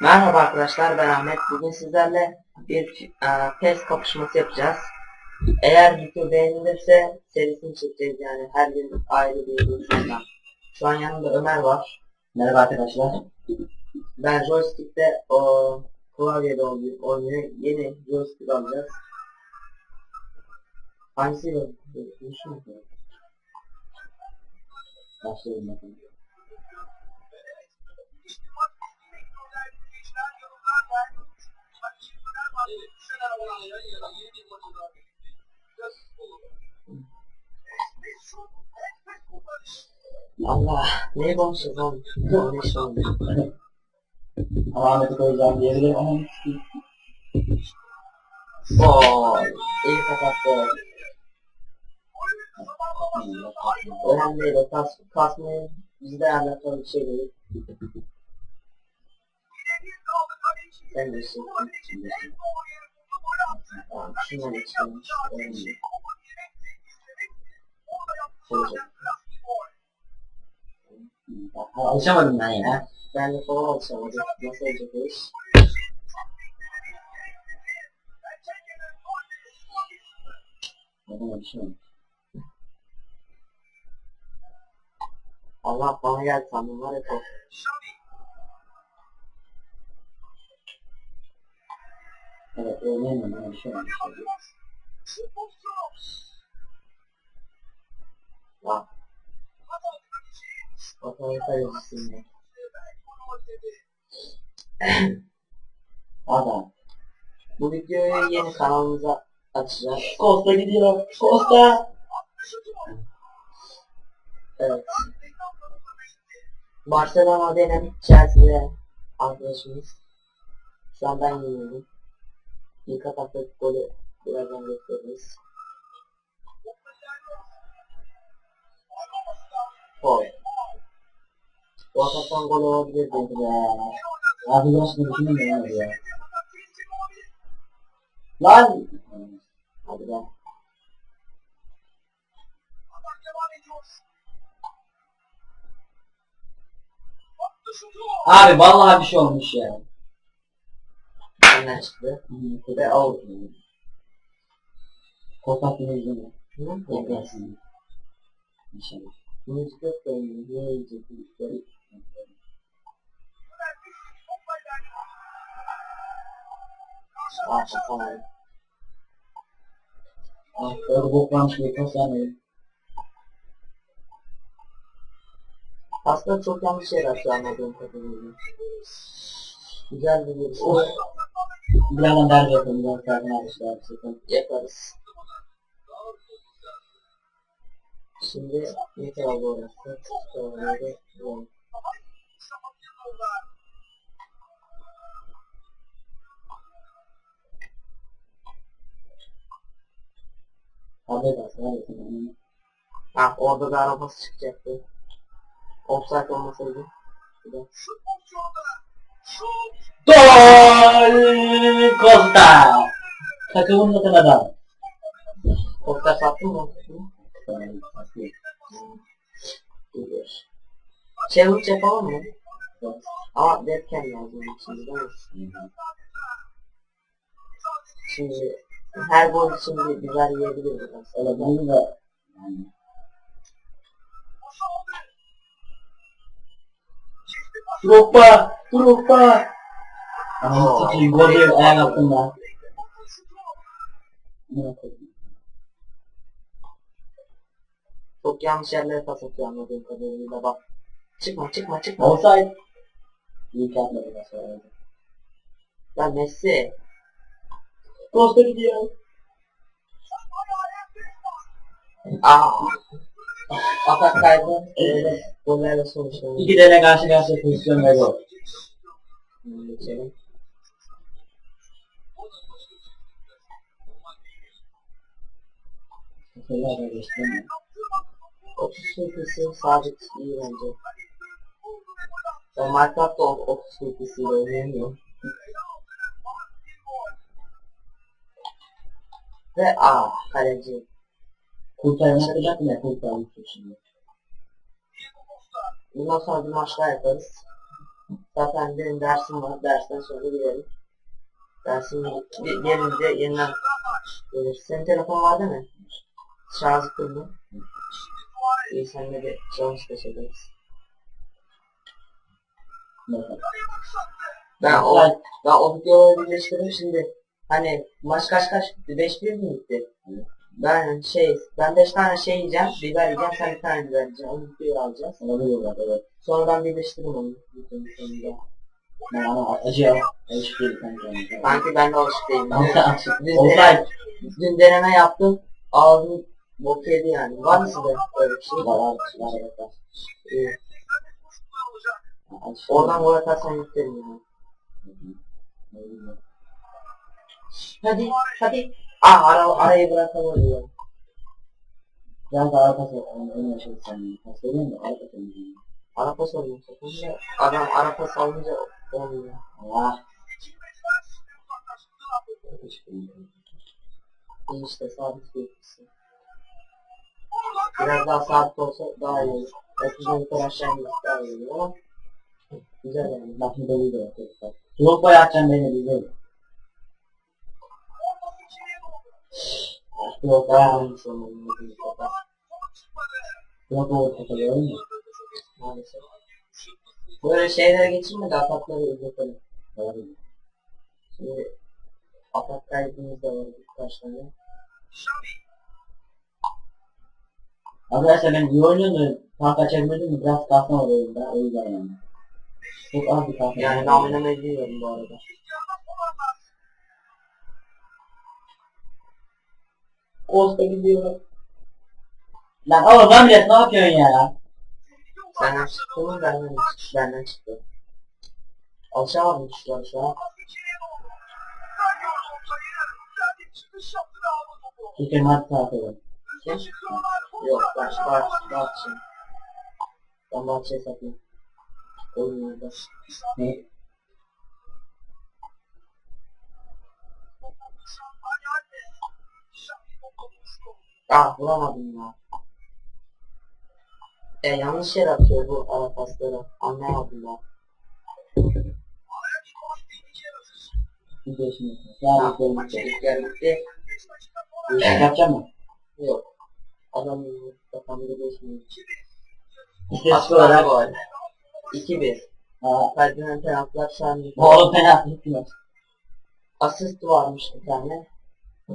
Merhaba arkadaşlar ben Ahmet. Bugün sizlerle bir e, test kapışması yapacağız. Eğer video beğenilirse serisini çekeceğiz yani her gün ayrı bir duruşundan. Şu an yanımda Ömer var. Merhaba arkadaşlar. Ben joystick'te o klavyede oynuyor. Yeni joystick alacağız. Hangisiyle? Başlayalım bakalım. Allah ne konuşacağız oğlum? Şey oldu? Ahmet'i koyacağım diyebilirim ama Gol. İyi kapattı. Önemli değil. Kas, kasmayı bizde alakalı bir şey değil. Sen de şey. Tamam, şundan içelim. Önemli. Olacak. alışamadım ben ya. Ben de falan alışamadım. Nasıl olacak o iş? Neden alışamadım? Allah bana geldi sandım var ya kork. Evet oynayamıyorum ben alışamadım. Bak. Bakalım kalecisinden. Adam. Bu videoyu yeni kanalımıza açacağız. Costa gidiyor. Costa. Evet. Barcelona benim, Chelsea'de arkadaşımız. Şu an ben yeniyorum. İlk ataklık golü birazdan gösteririz. Gol. Bu ataktan gol olabilir dedi Ya. Abi başını düşünemiyorum abi ya. Lan. Hadi be. Abi vallahi bir şey olmuş ya. Benden çıktı. Ve. Costa televizyonu. Hı? Yaparsın. İnşallah. Müzik yok da yiyecek? Böyle. Ah, tamam. Ah boklanmış bir ne? Aslında çok yanlış şeyler şu anladığım kadarıyla. Güzel bir giriş. Birazdan derbi yapalım. Biraz kartını almışlar. Sıkın. Yaparız. Şimdi kadar bu orası? Sonra bu. Da sana yapalım. Ha orada da arabası çıkacaktı. Offside olmasaydı. Bir de. Gol! Costa! Takımın zaten adam. Offside sattın mı? Challenge yapalım mı? Ama webcam lazım şimdi? Şimdi her gol için bir yiyebiliriz aslında. Evet bunu da yani Drogba! Drogba! Ananı sikeyim gol değil ayak altında. Ne koydum? Çok yanlış yerlere pas atıyor anladığım kadarıyla bak. Çıkma çıkma çıkma. Offside. İyi ki atmadı da sonra. Ya Messi. Costa gidiyor. Aa. Atak kaybı. Öyle gollerle sonuçlanıyor. İki tane karşı karşıya pozisyon ve gol. Geçelim. Şeyler de geçti mi? 30 FPS'i sabit iyi bence. Ben Minecraft'ta 30 FPS'iyle oynayamıyorum. Ve aa kaleci. Kurtarma yapacak mı? Kurtarmış şimdi. Bundan sonra bir maç daha yaparız. Zaten benim dersim var. Dersten sonra gidelim. Dersim ge- gelince yeniden gelir. Senin telefon var değil mi? Şarjı kurdu. İyi senle bir çalış. Mesela. Ben o, ben o videoları birleştirdim şimdi. Hani maç kaç kaç bitti? 5-1 mi bitti? Ben şey, ben 5 tane şey yiyeceğim, biber yiyeceğim, sen bir tane biber yiyeceksin. Onu videoyu alacağız. Olabiliyorlar evet. Sonra ben birleştiririm onu. videonun sonunda. Ben ama acıyor. Alışık değil kanka. Sanki ben de alışık değilim. Dün, deneme, dün deneme yaptım. Ağzım bok yedi yani. Var mı sizde öyle bir şey? Var var var evet var. İyi. Oradan gol atarsan yüklerim yani. Hadi, hadi. Aa, ara, arayı bırakalım diyor. Biraz daha arkası ön yaşadı sen. Veriyor mu? Arkası mı? Arapa. Sokunca adam arapa salınca olmuyor. Allah. İşte sabit bir yapısı. Biraz daha sabit olsa daha iyi olur. 30'dan yukarı aşağı inmesi daha iyi olur ama güzel yani. Lafını doluydu arkadaşlar. Drogba'yı atacağım beni bize. Drogba. Dayanmış olmalıyım. Drogba orta kalıyor mu? Maalesef. Böyle şeylere geçirme de atakları izletelim. Doğru. Şimdi atak kaydımız da var birkaç tane. Arkadaşlar ben iyi oynuyorum da fark açabilmedim mi? Biraz kasma var oyunda. O yüzden yani. Çok az bir kasma. Yani ben oynamayı biliyorum bu arada. Costa gidiyor. Lan oğlum bile ne yapıyorsun ya? Senden çıktı mı benden. Benden çıktı. Alışamadım şu an. Keşke maç saati Kim? Yok ben Bart, Bart'cıyım. Ben Bart'çıya satayım. Oyunlarda. Ne? Ah vuramadım ya. E yanlış yer atıyor bu ara pasları. Anlayamadım ben. Bir de şimdi. Ya Ya bir de çocuk geldi. Yapacak mı? Yok. Adam kafamda geçmiyor. İşte olarak. gol. 2-1. Ha. Ferdinand penaltılar sen Oğlum penaltı tutmuyor. Asist varmış bir tane.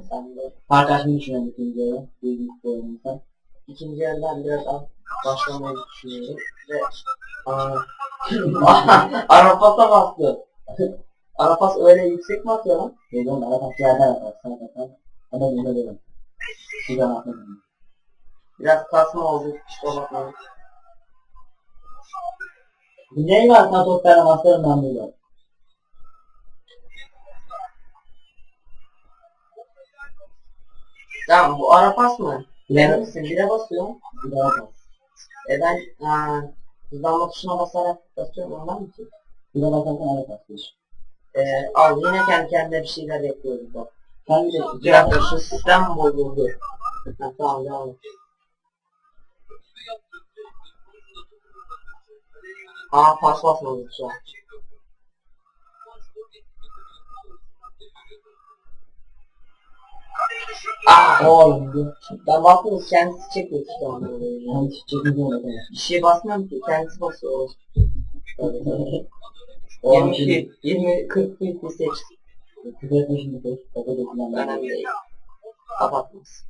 Sen de. Fark açmayı düşünüyorum ikinci yarı. Büyük bir oyunsa. İkinci yerden biraz az başlamayı düşünüyorum. Ve aa, Arafas'a bastı. Arafas öyle yüksek mi atıyor lan? Dedim bana kaç yerden atar. Sana atar. Ama yine dedim. Şuradan atmadım. Biraz kasma oldu. Kusura bakmayın. Ne var sana top veren Tamam bu mı? Bilir Evet. misin? Bire basıyor. Bir daha atar. E ben aa, hızlanma tuşuna basarak basıyorum ondan mı ki? Bir daha bakarsan ara paslıyor. E, al yine kendi kendine bir şeyler yapıyoruz bak. Sen de Bir dakika şu sistem bozuldu. Ha, tamam devam et. Aa pas basmadık şu an. Aa, Oğlum diyor. ben bastım kendisi çekiyor işte onu. Ona kadar. Bir şey basmam ki kendisi basıyor. Oğlum 20 şimdi. feet, 20 40 feet bir seç. Küfür etme şimdi koş. Baba dokunan. Önemli değil. Kapatmaz.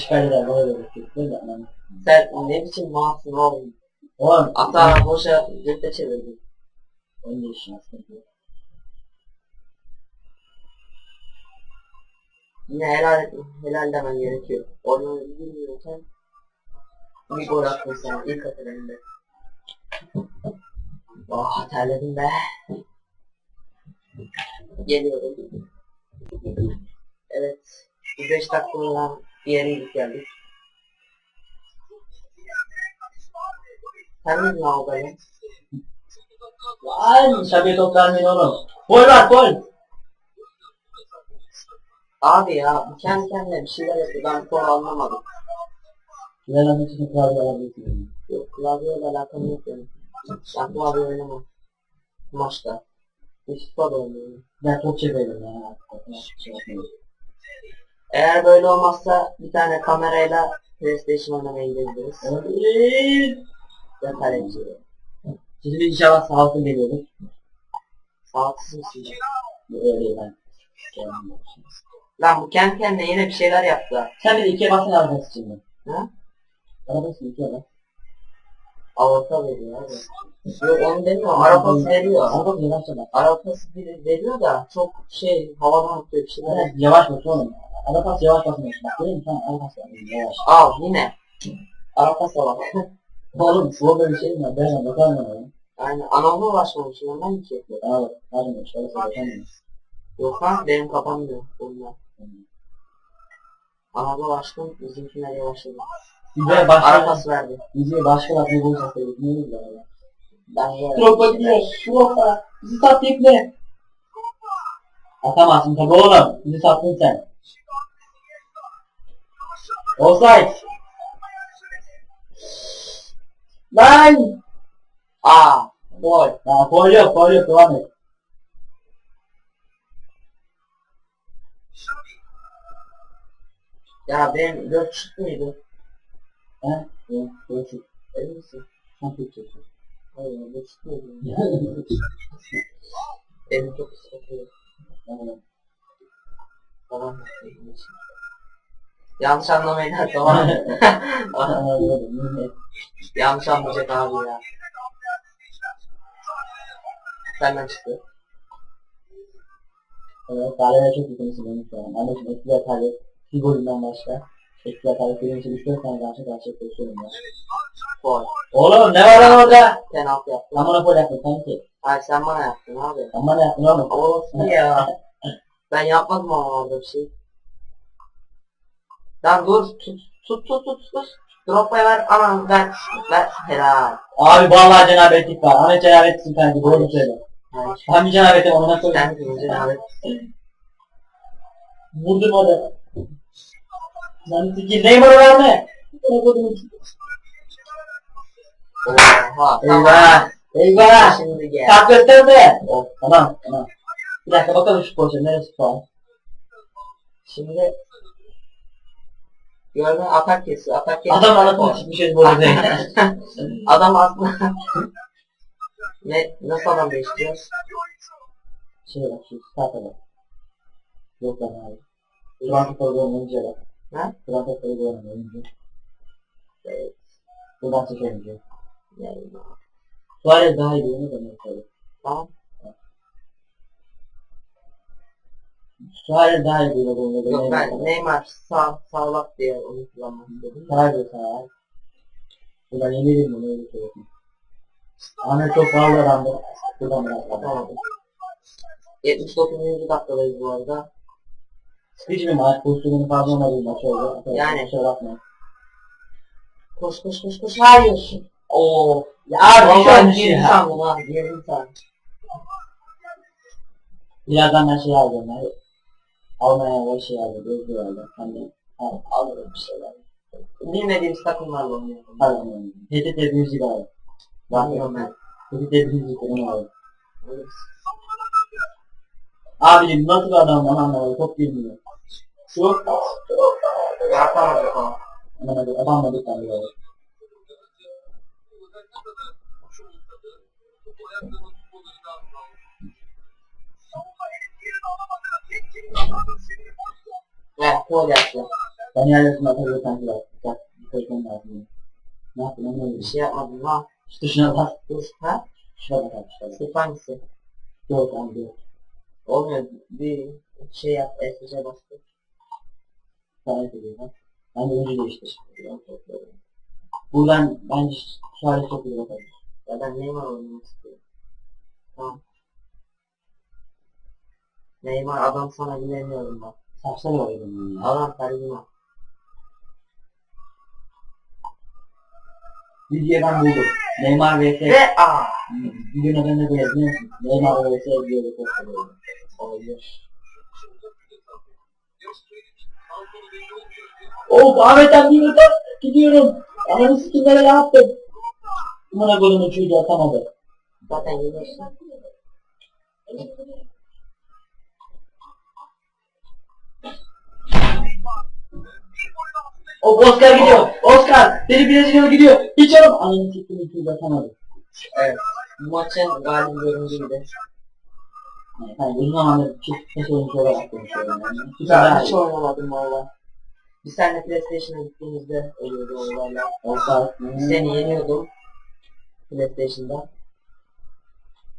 Çıkardılar böyle böyle. Küfür de ben. Sen ne biçim mouse'un oğlum? Oğlum. Hatta boşa cepte çevirdin. Onun da Yine helal, helal demen gerekiyor. Oyunu bilmiyorken bir gol attın sen ilk atılımda. Oh terledim be. Geliyorum. Evet. Bir 5 dakika bir yere gidip geldik. Sen abi böyle? Lan şabiye top vermeyin oğlum. Gol var gol. Abi ya bu kendi kendine bir şeyler yapıyor. Ben konu anlamadım. Ben onun için klavye alabilirim. Yok klavyeyle alakalı yok benim. Ben klavye oynamam. maçta. FIFA da oynuyorum. Ben top çeviriyorum ya. Eğer böyle olmazsa bir tane kamerayla PlayStation oynamaya gidebiliriz. Evet. Ve kaleci. Bir inşallah sağlıklı geliyordur. Sağlıksız mısın? Öyle ben. Lan bu kendi kendine yine bir şeyler yaptı. Sen bir de ikiye baksana arabası şimdi. Ha? Arabası ikiye bak. Avrupa veriyor abi. Yok onu demiyor. Arabası veriyor. Arabası yavaşça bak. Arabası bir veriyor da çok şey havadan atıyor bir şeyler. Evet, yavaş bak oğlum. Arabası yavaş basmış. Bak görüyor musun? Arabası yavaş. Al yine. Arabası bak. Oğlum bu böyle bir şey mi? Ben bakarım ona. Yani anamla ulaşmamışım ondan ki. Abi, hadi şöyle bakarım. Yok lan benim kapanmıyor. Bunlar. Anadolu ulaştım bizimkiler yavaşladı. Videoya başka, Arabası verdi. videoya başka laf ne bulursa söyledik. Ne olur ya? Ben ya. Drop'a gidiyor. Drop'a. Bizi sattı iple. Atamazsın tabi oğlum. Bizi sattın sen. Offside. Lan. Aa. Gol. Ya foul yok, foul yok. Devam et. Ya benim 4 şut muydu? He? Yok, yok. yok. Emin misin? Sen tutuyorsun. Hayır 4 şut muydu? Benim çok ıslatıyor. Tamam. Tamam. Yanlış anlamayın ha tamam. Yanlış anlayacak abi ya. Senden çıktı. Evet, Galera çok yakınsın benim şu an. Şimdi etkili hatalı bir golünden başka. Etkili hatalı için 3-4 tane karşı pozisyonum var. Gol. Oğlum ne var lan orada? Penaltı yaptı. Sen bana gol yaptın sanki. Hayır sen bana yaptın abi. Sen bana yaptın oğlum. Olsun ya. Ben yapmadım ama orada bir şey. Lan dur tut tut tut tut tut. Drop'a ver aman ver ver helal. Abi vallahi cenabetlik var. Ahmet cenabetsin kanki doğru söyle. Hem cenabetim koy. Sen kırmızı abi. Vurdum orada. Lan tiki Neymar'ı verme. Oha. Eyvah. Eyvah. Şimdi gel. Kart gösterme. Oh, tamam tamam. Bir dakika bakalım şu pozisyon neresi falan. Şimdi Gördün atak kesiyor atak kesiyor. Adam anlatmak için bir şey değil. Adam aslında ne nasıl adam değiştiriyoruz? şey bak şu starta bak. Yok lan abi. Franco Torgo'nun oyuncuya bak. Ne? Franco Torgo'nun oyuncu. Evet. Buradan seç oyuncu. Yani, Suarez daha iyi oyunu da mesela. tamam. Suarez daha iyi oyunu da oyunu. Yok ben Neymar sağ sağlak diye onu kullanmak istedim. Suarez sağ. Buradan yemeyelim bunu öyle söyleyeyim. Ahmet çok fazla adamdı. Buradan biraz daha. Tamam. 79. dakikadayız bu arada. Mi maç pozisyonunu fazla maç oldu. Yani. Kusura bakma. Koş koş koş koş hayır. Oo. Ya abi bir şey Vallahi olmuş girdi ya. sandım ha. Girdi sandım. Birazdan ben şey alacağım. ya. Almanya ve şey alacağım. Gözlüğü alacağım. Hani al, alırım bir şeyler. Bilmediğimiz takımlarla oynuyorum. Pardon. TTT Müzik abi. Bakmıyorum ben. TTT Müzik onu abi. Abicim nasıl adam anlamadı. Çok bilmiyor. Şu Yapamadık ama. anlamadı. Adamla bir tane böyle. Evet, gol yaptı. Ben yerlesin atabiliyor sanki var. Bak, koyacağım lazım. Ne yaptın onu öyle. Bir şey yapmadım ha. Yok abi yok. Olmuyor. Bir şey yap. SC bastı. İyi bak. Ben de önce değiştir. Buradan bence Suarez çok iyi bakar. Ya ben Neymar oynamak istiyorum. Tamam. Neymar adam sana güveniyorum bak. Saçları var benim ya. Adam karizma. Videoyu ben buldum. Neymar vs. Ve aa. Videonun adını ne biliyor musun? Neymar vs. Diego Costa böyle. Olabilir. Of Ahmet'ten bir öte gidiyorum. Ananı sikimlere yaptım? Buna golümü çocuğu atamadı. Zaten yenirsin. O Oscar gidiyor. Oscar. Seni Brezilyalı gidiyor. Hiç oğlum. Ananı iki yüz atamadı. Evet. Maçın galibi göründüğünde. Yani, hani uzun zamandır çift ses oyuncu olarak konuşuyorum yani. Hiç Ben daha hiç iyi. oynamadım valla. Biz seninle PlayStation'a gittiğimizde oluyordu olaylar. Oscar. Seni yeniyordum. PlayStation'da.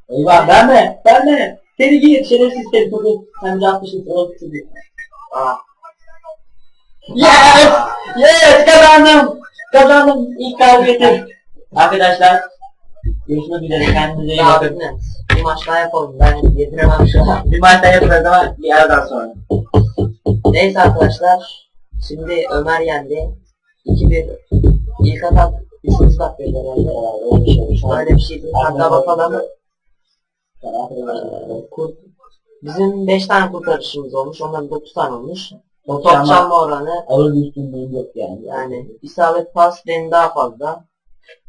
Eyvah ben mi? Ben mi? Seni gir şerefsiz seni topu. Sen de atmışsın orası çocuğu. Aa. Yes! Yes! Kazandım! Kazandım! İlk galibiyeti. Arkadaşlar görüşmek üzere kendinize iyi Ya bakın. bilmem. Bir maç daha yapalım. Ben yediremem şu an. Bir maç daha yapacağız ama bir aradan sonra. Neyse arkadaşlar. Şimdi Ömer yendi. 2-1. İlk atak 3. dakikaydı herhalde. Herhalde öyle bir şey. Şeydi. Hatta bakalım. Kurt. Bizim 5 tane kurtarışımız olmuş. Onların 9 tane olmuş. Top Top çalma oranı ağır bir üstünlüğüm yok yani. yani isabet pas benim daha fazla.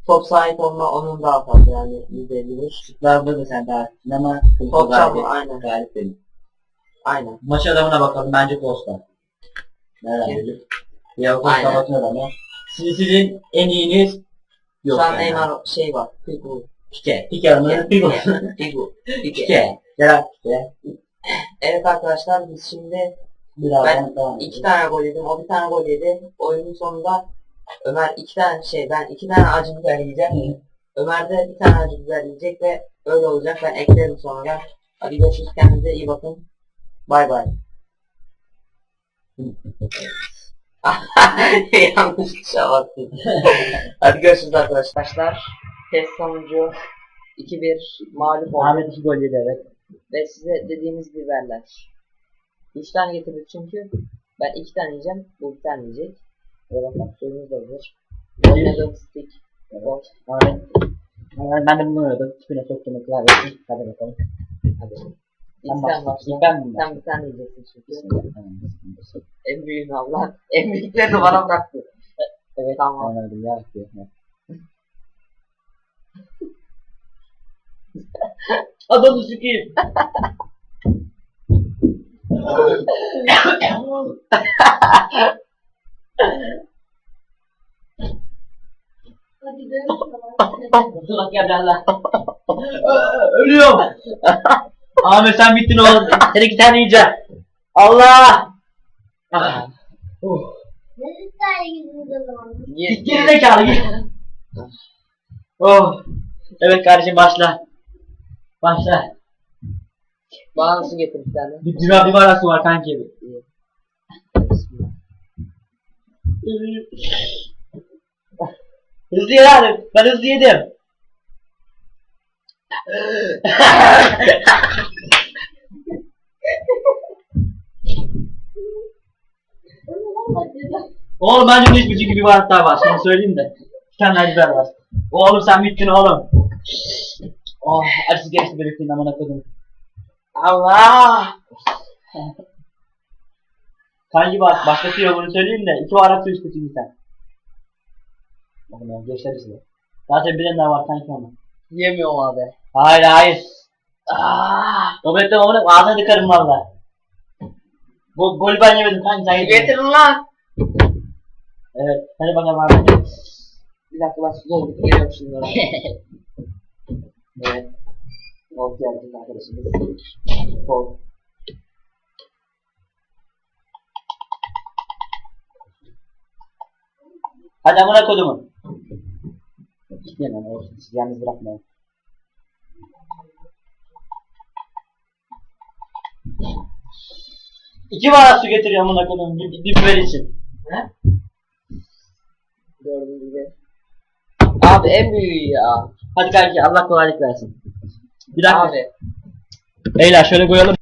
Top sahip olma onun daha fazla yani %51. Şutlarda da sen daha haklısın ama Top çalma aynen. galip benim. Aynen. Maç adamına bakalım bence Costa. Nereden Kim? bilir? Ya Costa Aynen. maçın adamı. Sizin, sizin en iyiniz yok. Şu an yani. Neymar şey var. Figu. Pike. Pike adamı. Pike. Figu. Pike. Pike. Gerard Pike. Evet arkadaşlar biz şimdi Birazdan devam iki tane gol yedim. O bir tane gol yedi. Oyunun sonunda Ömer iki tane şey ben iki tane acı biber yiyeceğim. Ömer de bir tane acı biber yiyecek ve öyle olacak. Ben eklerim sonra. Hadi görüşürüz. Kendinize iyi bakın. Bay bay. Yanlış bir şey baktım. Hadi görüşürüz arkadaşlar. Test sonucu 2-1 mağlup olduk. Ahmet iki gol yedi evet. Ve size dediğimiz biberler. 3 tane getirdik çünkü. Ben 2 tane yiyeceğim. Bu bir tane yiyecek. Bakalım suyumuz da hazır. Oynadığım stick. Boş. Ahmet. Ben, ben de bunu oynadım. Tipine soktum klavyesi. Hadi bakalım. Hadi. Ben İlk sen başla. İlk ben mi Sen bir tane yiyeceksin çünkü. En büyüğünü Allah. En büyüklerini bana bıraktı. Evet tamam. Anladım ya. ya. Adamı sikeyim. Hadi dön. Dur bak ya Allah. Ölüyorum. Ahmet sen bittin oğlum. Sen iki tane yiyeceksin. Allah. Ah. Uh. Ne ister yüzünde? Ye- Geri zekalı git. Oh. Evet kardeşim başla. Başla. Bana su getir bir tane. Bir bir barası var kanki. Hızlı ye lan. Ben hızlı yedim. Oğlum bence de hiçbir gibi daha var. Sana söyleyeyim de. Bir tane biber var. Oğlum sen bittin oğlum. Oh, acısı geçti biriktiğin amına koydum. Allah! Kanki bak, başlatıyor bunu söyleyeyim de. iki bardak su içti şimdi sen. Bakın ya, geçler size. Zaten bir tane daha var kanki ama. Yemiyorum abi. Hayır hayır. Aaa. Dobletten onu ağzına tıkarım valla. Bu golü ben yemedim kanki sen yedin. Getirin lan! Evet. Hadi bakalım abi. Bir dakika ben su doldurup geliyorum şimdi. Evet. Yok geldik arkadaşımız. Kol. Hadi amına kodumu. Gitmeyemem olsun. Sizi yalnız bırakmayın. İki bardak su getiriyor amına kodum. Bir, bir biber için. Gördüğünüz gibi. Abi en büyüğü ya. Hadi kanki Allah kolaylık versin. Bir dakika. Abi. Beyler şöyle koyalım.